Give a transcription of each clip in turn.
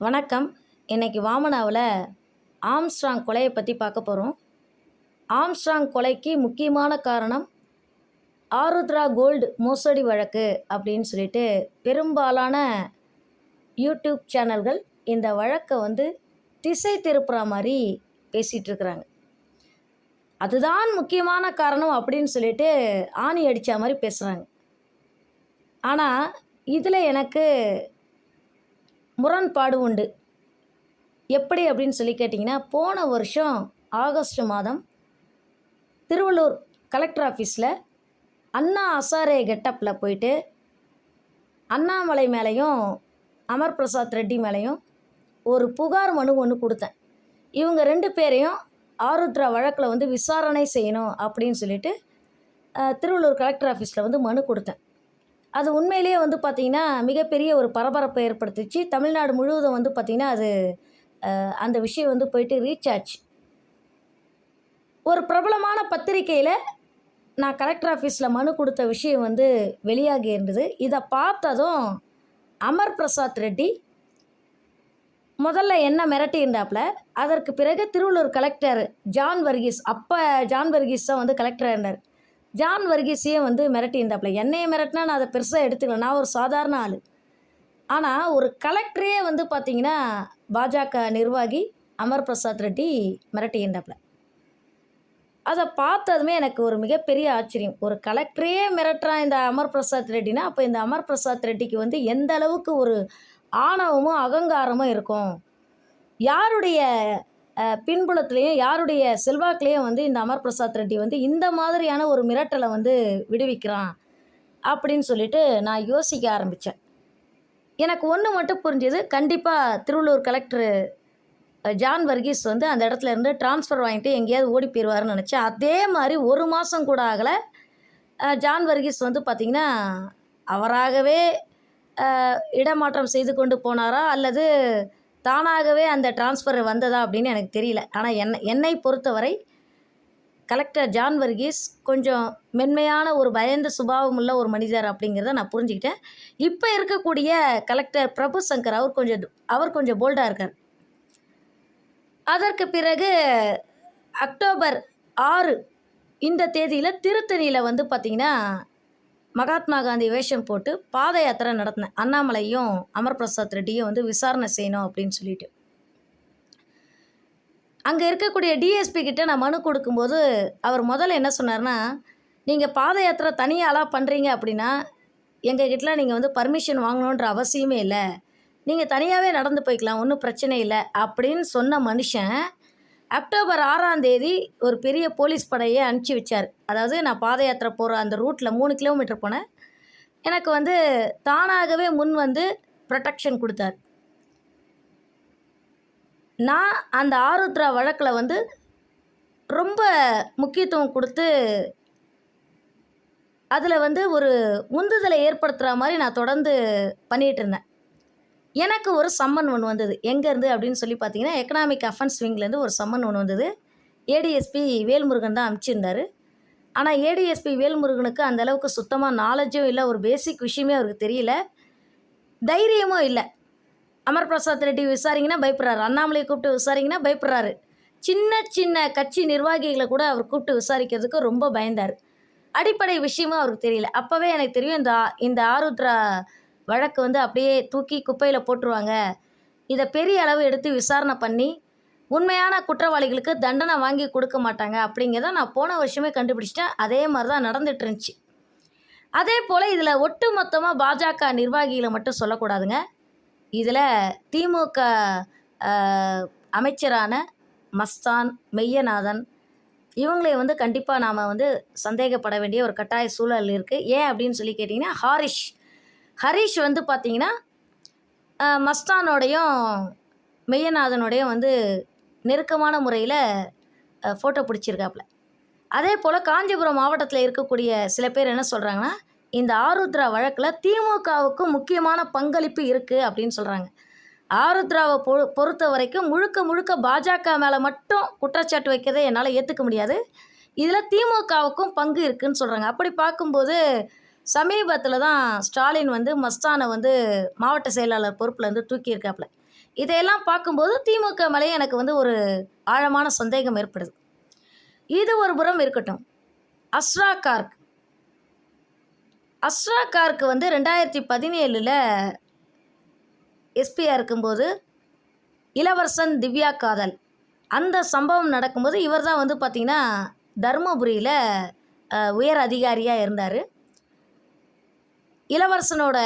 வணக்கம். இன்றைக்கி வாமனாவில் ஆம்ஸ்ட்ராங் கொலையை பற்றி பார்க்க போகிறோம் ஆம்ஸ்ட்ராங் கொலைக்கு முக்கியமான காரணம் ஆருத்ரா கோல்டு மோசடி வழக்கு அப்படின்னு சொல்லிட்டு பெரும்பாலான யூடியூப் சேனல்கள் இந்த வழக்கை வந்து திசை திருப்புற மாதிரி பேசிகிட்ருக்குறாங்க அதுதான் முக்கியமான காரணம் அப்படின்னு சொல்லிட்டு ஆணி அடித்த மாதிரி பேசுகிறாங்க ஆனால் இதில் எனக்கு முரண்பாடு உண்டு. எப்படி அப்படின்னு சொல்லி கேட்டிங்கன்னா போன வருஷம் ஆகஸ்ட் மாதம் திருவள்ளூர் கலெக்டர் ஆஃபீஸில் அண்ணா அசாரே கெட்டப்பில் போயிட்டு அண்ணாமலை மேலேயும் அமர் பிரசாத் ரெட்டி மேலேயும் ஒரு புகார் மனு ஒன்று கொடுத்தேன். இவங்க ரெண்டு பேரையும் ஆருத்ரா வழக்கில் வந்து விசாரணை செய்யணும் அப்படின்னு சொல்லிட்டு திருவள்ளூர் கலெக்டர் ஆஃபீஸில் வந்து மனு கொடுத்தேன். அது உண்மையிலேயே வந்து பார்த்திங்கன்னா மிகப்பெரிய ஒரு பரபரப்பை ஏற்படுத்துச்சு. தமிழ்நாடு முழுவதும் வந்து பார்த்திங்கன்னா அது அந்த விஷயம் வந்து போயிட்டு ரீச் ஆச்சு. ஒரு பிரபலமான பத்திரிக்கையில் நான் கலெக்டர் ஆஃபீஸில் மனு கொடுத்த விஷயம் வந்து வெளியாகி இருந்தது. இதை பார்த்ததும் அமர் பிரசாத் ரெட்டி முதல்ல என்ன மிரட்டி இருந்தாப்புல அதற்கு பிறகு திருவள்ளூர் கலெக்டர் ஜான் வர்கீஸ் அப்போ ஜான் வர்கீஸ் தான் வந்து கலெக்டராக இருந்தார். ஜான் வர்கீஸையும் வந்து மிரட்டி இருந்தாப்புல என்னையை மிரட்டினா நான் அதை பெருசாக எடுத்துக்கல. நான் ஒரு சாதாரண ஆள். ஆனால் ஒரு கலெக்டரே வந்து பார்த்தீங்கன்னா பாஜக நிர்வாகி அமர் பிரசாத் ரெட்டி மிரட்டி இருந்தாப்புல அதை பார்த்ததுமே எனக்கு ஒரு மிகப்பெரிய ஆச்சரியம். ஒரு கலெக்டரே மிரட்டுறான் இந்த அமர் பிரசாத் ரெட்டினா அப்போ இந்த அமர் பிரசாத் ரெட்டிக்கு வந்து எந்த அளவுக்கு ஒரு ஆணவமும் அகங்காரமும் இருக்கும்? யாருடைய பின்புலத்திலையும் யாருடைய செல்வாக்குலேயும் வந்து இந்த அமர் பிரசாத் ரெட்டி வந்து இந்த மாதிரியான ஒரு மிரட்டலை வந்து விடுவிக்கிறான் அப்படின்னு சொல்லிட்டு நான் யோசிக்க ஆரம்பித்தேன் எனக்கு ஒன்று மட்டும் புரிஞ்சது. கண்டிப்பாக திருவள்ளூர் கலெக்டர் ஜான் வர்கீஸ் வந்து அந்த இடத்துல இருந்து ட்ரான்ஸ்ஃபர் வாங்கிட்டு எங்கேயாவது ஓடி போயிடுவாருன்னு நினச்சேன். அதே மாதிரி ஒரு மாதம் கூட ஆகலை. ஜான் வர்கீஸ் வந்து பார்த்திங்கன்னா அவராகவே இடமாற்றம் செய்து கொண்டு போனாரா? அல்லது தானாகவே அந்த ட்ரான்ஸ்ஃபர் வந்ததா அப்படின்னு எனக்கு தெரியல. ஆனால் என்னை என்னை பொறுத்தவரை கலெக்டர் ஜான் வர்கீஸ் கொஞ்சம் மென்மையான ஒரு பயந்த சுபாவம் உள்ள ஒரு மனிதர் அப்படிங்கிறத நான் புரிஞ்சுக்கிட்டேன். இப்போ இருக்கக்கூடிய கலெக்டர் பிரபு சங்கர் அவர் கொஞ்சம் அவர் கொஞ்சம் போல்டாக இருக்கார். அதற்கு பிறகு அக்டோபர் ஆறு இந்த தேதியில் திருத்தணியில் வந்து பார்த்திங்கன்னா மகாத்மா காந்தி வேஷம் போட்டு பாத யாத்திரை நடத்தினேன். அண்ணாமலையும் அமர் பிரசாத் ரெட்டியும் வந்து விசாரணை செய்யணும் அப்படின்னு சொல்லிட்டு. அங்கே இருக்கக்கூடிய டிஎஸ்பி கிட்ட நான் மனு கொடுக்கும்போது அவர் முதல்ல என்ன சொன்னார்னா நீங்கள் பாத யாத்திரை தனியாளாக பண்ணுறீங்க அப்படின்னா எங்கள் கிட்டலாம் நீங்கள் வந்து பர்மிஷன் வாங்கணுன்ற அவசியமே இல்லை. நீங்கள் தனியாகவே நடந்து போய்க்கலாம் ஒன்றும் பிரச்சனை இல்லை. அப்படின்னு சொன்ன மனுஷன் அக்டோபர் ஆறாம் தேதி ஒரு பெரிய போலீஸ் படையை அனுப்பிச்சி வச்சார். அதாவது நான் பாத யாத்திரை போகிற அந்த ரூட்டில் மூணு கிலோமீட்டர் போனேன். எனக்கு வந்து தானாகவே முன் வந்து ப்ரொடெக்ஷன் கொடுத்தார். நான் அந்த ஆருத்ரா வழக்கில் வந்து ரொம்ப முக்கியத்துவம் கொடுத்து அதில் வந்து ஒரு உந்துதலை ஏற்படுத்துகிற மாதிரி நான் தொடர்ந்து பண்ணிகிட்டு இருந்தேன். எனக்கு ஒரு சம்மன் ஒன்று வந்தது. எங்கேருந்து அப்படின்னு சொல்லி பார்த்தீங்கன்னா எக்கனாமிக் அஃபன்ஸ் விங்லேருந்து ஒரு சம்மன் ஒன்று வந்தது. ஏடிஎஸ்பி வேல்முருகன் தான் அனுப்பிச்சிருந்தாரு ஆனால் ஏடிஎஸ்பி வேல்முருகனுக்கு அந்த அளவுக்கு சுத்தமாக நாலேஜும் இல்லை ஒரு பேசிக் விஷயமே அவருக்கு தெரியல. தைரியமும் இல்லை. அமர் பிரசாத் ரெட்டி விசாரிங்கன்னா பயப்படுறாரு. அண்ணாமலையை கூப்பிட்டு விசாரிங்கன்னா பயப்படுறாரு. சின்ன சின்ன கட்சி நிர்வாகிகளை கூட அவர் கூப்பிட்டு விசாரிக்கிறதுக்கு ரொம்ப பயந்தார். அடிப்படை விஷயமும் அவருக்கு தெரியல. அப்போவே எனக்கு தெரியும் இந்த இந்த ஆருத்ரா வழக்கு வந்து அப்படியே தூக்கி குப்பையில் போட்டுருவாங்க. இதை பெரிய அளவு எடுத்து விசாரணை பண்ணி உண்மையான குற்றவாளிகளுக்கு தண்டனை வாங்கி கொடுக்க மாட்டாங்க அப்படிங்கிறத நான் போன வருஷமே கண்டுபிடிச்சிட்டேன். அதே மாதிரி தான் நடந்துட்டு இருந்துச்சு. அதே போல் இதில் ஒட்டு மொத்தமாக பாஜக நிர்வாகிகளை மட்டும் சொல்லக்கூடாதுங்க. இதில் திமுக அமைச்சரான மஸ்தான் மெய்யநாதன் இவங்களை வந்து கண்டிப்பாக நாம் வந்து சந்தேகப்பட வேண்டிய ஒரு கட்டாய சூழல் இருக்குது ஏன் அப்படின்னு சொல்லி கேட்டிங்கன்னா ஹாரிஷ் ஹரிஷ் வந்து பார்த்திங்கன்னா மஸ்தானோடையும் மெய்யநாதனோடையும் வந்து நெருக்கமான முறையில் ஃபோட்டோ பிடிச்சிருக்காப்புல அதே போல் காஞ்சிபுரம் மாவட்டத்தில் இருக்கக்கூடிய சில பேர் என்ன சொல்கிறாங்கன்னா இந்த ஆருத்ரா வழக்கில் திமுகவுக்கு முக்கியமான பங்களிப்பு இருக்குது அப்படின்னு சொல்கிறாங்க ஆருத்ராவை பொ பொறுத்த வரைக்கும் முழுக்க முழுக்க பாஜக மேலே மட்டும் குற்றச்சாட்டு வைக்கிறதை என்னால் ஏற்றுக்க முடியாது. இதில் திமுகவுக்கும் பங்கு இருக்குதுன்னு சொல்கிறாங்க அப்படி பார்க்கும்போது சமீபத்தில் தான் ஸ்டாலின் வந்து மஸ்தானை வந்து மாவட்ட செயலாளர் பொறுப்பில் வந்து தூக்கியிருக்காப்புல. இதையெல்லாம் பார்க்கும்போது திமுக மேலேயும் எனக்கு வந்து ஒரு ஆழமான சந்தேகம் ஏற்படுது. இது ஒரு புறம் இருக்கட்டும். அஸ்ரா கார்க். அஸ்ரா கார்க்கு வந்து ரெண்டாயிரத்தி பதினேழில் எஸ்பியாக இருக்கும்போது இளவரசன் திவ்யா காதல். அந்த சம்பவம் நடக்கும்போது இவர் தான் வந்து பார்த்திங்கன்னா தருமபுரியில் உயர் அதிகாரியாக இருந்தார். இளவரசனோட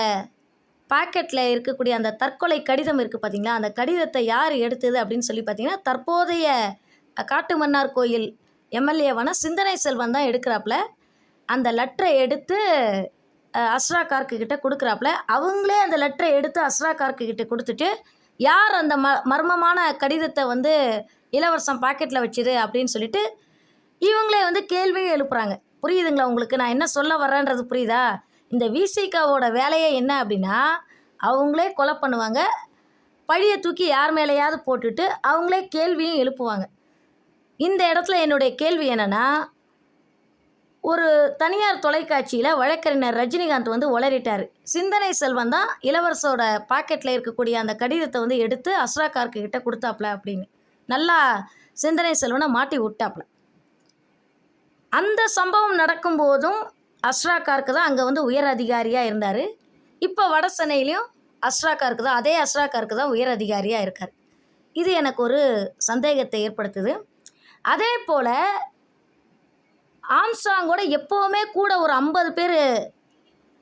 பாக்கெட்டில் இருக்கக்கூடிய அந்த தற்கொலை கடிதம் இருக்குது பார்த்தீங்களா அந்த கடிதத்தை யார் எடுத்தது அப்படின்னு சொல்லி பார்த்தீங்கன்னா தற்போதைய காட்டு காட்டுமன்னார் கோயில் எம்எல்ஏவான சிந்தனை செல்வன் தான் எடுக்கிறாப்புல. அந்த லெட்டரை எடுத்து அஸ்ரா கார்க்கு கிட்ட கொடுக்குறாப்புல. அவங்களே அந்த லெட்டரை எடுத்து அஸ்ரா கார்க்கு கிட்ட கொடுத்துட்டு யார் அந்த ம மர்மமான கடிதத்தை வந்து இளவரசன் பாக்கெட்டில் வச்சுது? அப்படின்னு சொல்லிட்டு இவங்களே வந்து கேள்வியும் எழுப்புறாங்க. புரியுதுங்களா உங்களுக்கு? நான் என்ன சொல்ல வரேன்றது புரியுதா? இந்த விசிகாவோட வேலையே என்ன அப்படின்னா அவங்களே கொலை பண்ணுவாங்க. பழியை தூக்கி யார் மேலேயாவது போட்டுட்டு அவங்களே கேள்வியும் எழுப்புவாங்க. இந்த இடத்துல என்னுடைய கேள்வி என்னென்னா ஒரு தனியார் தொலைக்காட்சியில் வழக்கறிஞர் ரஜினிகாந்த் வந்து உளறிட்டார். சிந்தனை செல்வன் தான் இளவரசோட பாக்கெட்டில் இருக்கக்கூடிய அந்த கடிதத்தை வந்து எடுத்து அஸ்ரா கார்க்கு கிட்ட கொடுத்தாப்புல அப்படின்னு. நல்லா சிந்தனை செல்வனை மாட்டி விட்டாப்புல அந்த சம்பவம் நடக்கும்போதும் அஸ்ராக்காருக்கு தான் அங்கே வந்து உயர் அதிகாரியாக இருந்தார். இப்போ வட சென்னையிலையும் அஸ்ராக்காருக்கு தான் அதே அஸ்ராக்காருக்கு தான் உயர் அதிகாரியாக இருக்கார். இது எனக்கு ஒரு சந்தேகத்தை ஏற்படுத்துது. அதே போல் ஆம்ஸ்டாங்கோட எப்போவுமே கூட ஒரு ஐம்பது பேர்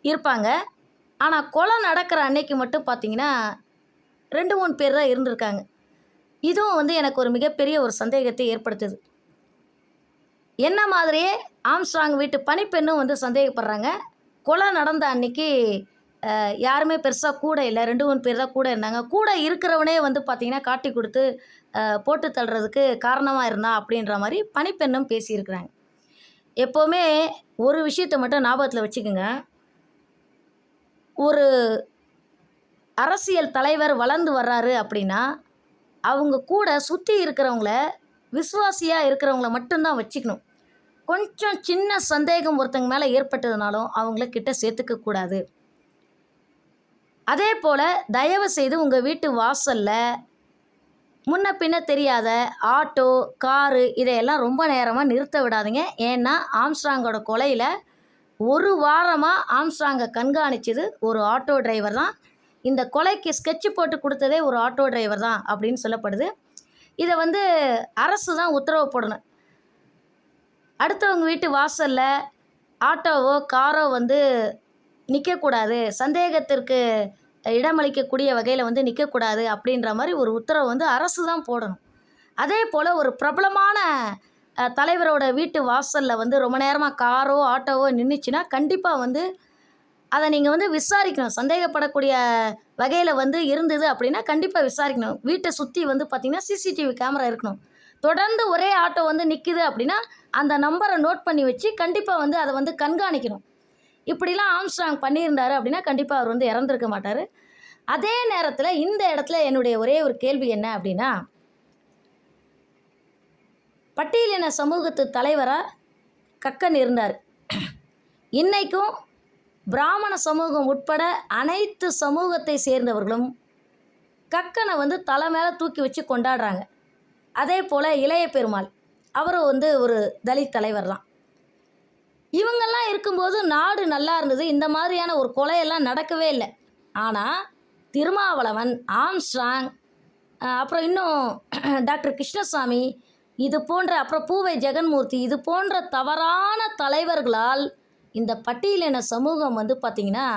இருப்பாங்க. ஆனால் கொலை நடக்கிற அன்னைக்கு மட்டும் பார்த்தீங்கன்னா ரெண்டு மூணு பேர் தான் இருந்திருக்காங்க. இதுவும் வந்து எனக்கு ஒரு மிகப்பெரிய ஒரு சந்தேகத்தை ஏற்படுத்துது. என்ன மாதிரியே ஆம்ஸ்ட்ராங் வீட்டு பணிப்பெண்ணும் வந்து சந்தேகப்படுறாங்க. கொலை நடந்த அன்னைக்கு யாருமே பெருசாக கூட இல்லை. ரெண்டு மூணு பேர் தான் கூட இருந்தாங்க. கூட இருக்கிறவனே வந்து பார்த்திங்கன்னா காட்டி கொடுத்து போட்டு தள்ளுறதுக்கு காரணமாக இருந்தா அப்படின்ற மாதிரி பணிப்பெண்ணும் பேசியிருக்கிறாங்க. எப்போவுமே ஒரு விஷயத்தை மட்டும் ஞாபகத்தில் வச்சுக்கோங்க. ஒரு அரசியல் தலைவர் வளர்ந்து வர்றாரு அப்படின்னா அவங்க கூட சுற்றி இருக்கிறவங்கள விசுவாசியாக இருக்கிறவங்கள மட்டும்தான் வச்சுக்கணும். கொஞ்சம் சின்ன சந்தேகம் ஒருத்தங்க மேலே ஏற்பட்டதுனாலும் அவங்கள கிட்ட சேர்த்துக்க கூடாது. அதே போல் தயவு செய்து உங்கள் வீட்டு வாசலில் முன்ன பின்ன தெரியாத ஆட்டோ காரு இதையெல்லாம் ரொம்ப நேரமாக நிறுத்த விடாதீங்க. ஏன்னா ஆம்ஸ்ட்ராங்கோட கொலையில் ஒரு வாரமாக ஆம்ஸ்ட்ராங்கை கண்காணிச்சது ஒரு ஆட்டோ டிரைவர் தான். இந்த கொலைக்கு ஸ்கெட்ச் போட்டு கொடுத்ததே ஒரு ஆட்டோ டிரைவர் தான் அப்படின்னு சொல்லப்படுது. இதை வந்து அரசு தான் உத்தரவு போடணும். அடுத்தவங்க வீட்டு வாசலில் ஆட்டோவோ காரோ வந்து நிற்கக்கூடாது சந்தேகத்திற்கு இடமளிக்கக்கூடிய வகையில் வந்து நிற்கக்கூடாது அப்படின்ற மாதிரி ஒரு உத்தரவு வந்து அரசு தான் போடணும். அதே போல் ஒரு பிரபலமான தலைவரோட வீட்டு வாசலில் வந்து ரொம்ப நேரமாக காரோ ஆட்டோவோ நின்றுச்சுன்னா கண்டிப்பாக வந்து அதை நீங்கள் வந்து விசாரிக்கணும். சந்தேகப்படக்கூடிய வகையில் வந்து இருந்தது அப்படின்னா கண்டிப்பாக விசாரிக்கணும். வீட்டை சுற்றி வந்து பார்த்திங்கன்னா சிசிடிவி கேமரா இருக்கணும். தொடர்ந்து ஒரே ஆட்டோ வந்து நிற்கிது அப்படின்னா அந்த நம்பரை நோட் பண்ணி வச்சு கண்டிப்பாக வந்து அதை வந்து கண்காணிக்கணும். இப்படிலாம் ஆம்ஸ்ட்ராங் பண்ணியிருந்தாரு அப்படின்னா கண்டிப்பாக அவர் வந்து இறந்துருக்க மாட்டார். அதே நேரத்தில் இந்த இடத்துல என்னுடைய ஒரே ஒரு கேள்வி என்ன அப்படின்னா பட்டியலின சமூகத்து தலைவராக கக்கன் இருந்தார். இன்றைக்கும் பிராமண சமூகம் உட்பட அனைத்து சமூகத்தை சேர்ந்தவர்களும் கக்கனை வந்து தலை மேலே தூக்கி வச்சு கொண்டாடுறாங்க. அதே போல் இளைய பெருமாள். அவரும் வந்து ஒரு தலித் தலைவர் தான் இவங்கெல்லாம் இருக்கும்போது நாடு நல்லா இருந்தது. இந்த மாதிரியான ஒரு கொலையெல்லாம் நடக்கவே இல்லை. ஆனால் திருமாவளவன் ஆம்ஸ்ட்ராங் அப்புறம் இன்னும் டாக்டர் கிருஷ்ணசாமி இது போன்ற அப்புறம் பூவை ஜெகன்மூர்த்தி இது போன்ற தவறான தலைவர்களால் இந்த பட்டியலின சமூகம் வந்து பார்த்திங்கன்னா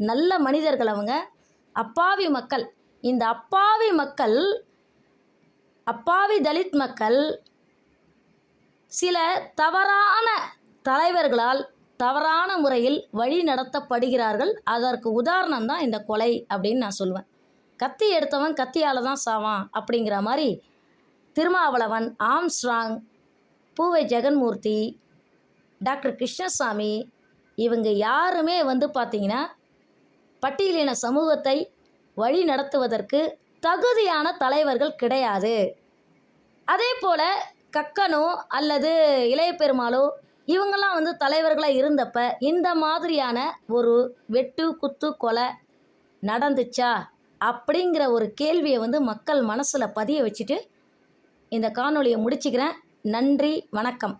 நல்ல மனிதர்கள் அவங்க. அப்பாவி மக்கள். இந்த அப்பாவி மக்கள் அப்பாவி தலித் மக்கள் சில தவறான தலைவர்களால் தவறான முறையில் வழி நடத்தப்படுகிறார்கள். அதற்கு உதாரணம் தான் இந்த கொலை அப்படின்னு நான் சொல்லுவேன் கத்தி எடுத்தவன் கத்தியால் தான் சாவான் அப்படிங்கிற மாதிரி திருமாவளவன் ஆம்ஸ்ட்ராங் பூவை ஜெகன்மூர்த்தி டாக்டர் கிருஷ்ணசாமி இவங்க யாருமே வந்து பார்த்திங்கன்னா பட்டியலின சமூகத்தை வழி நடத்துவதற்கு தகுதியான தலைவர்கள் கிடையாது. அதே போல் கக்கனோ அல்லது இளைய பெருமாளோ இவங்கெல்லாம் வந்து தலைவர்களாக இருந்தப்ப இந்த மாதிரியான ஒரு வெட்டு குத்து கொலை நடந்துச்சா அப்படிங்கிற ஒரு கேள்வியை வந்து மக்கள் மனசில் பதிய வச்சுட்டு இந்த காணொலியை முடிச்சுக்கிறேன். நன்றி வணக்கம்.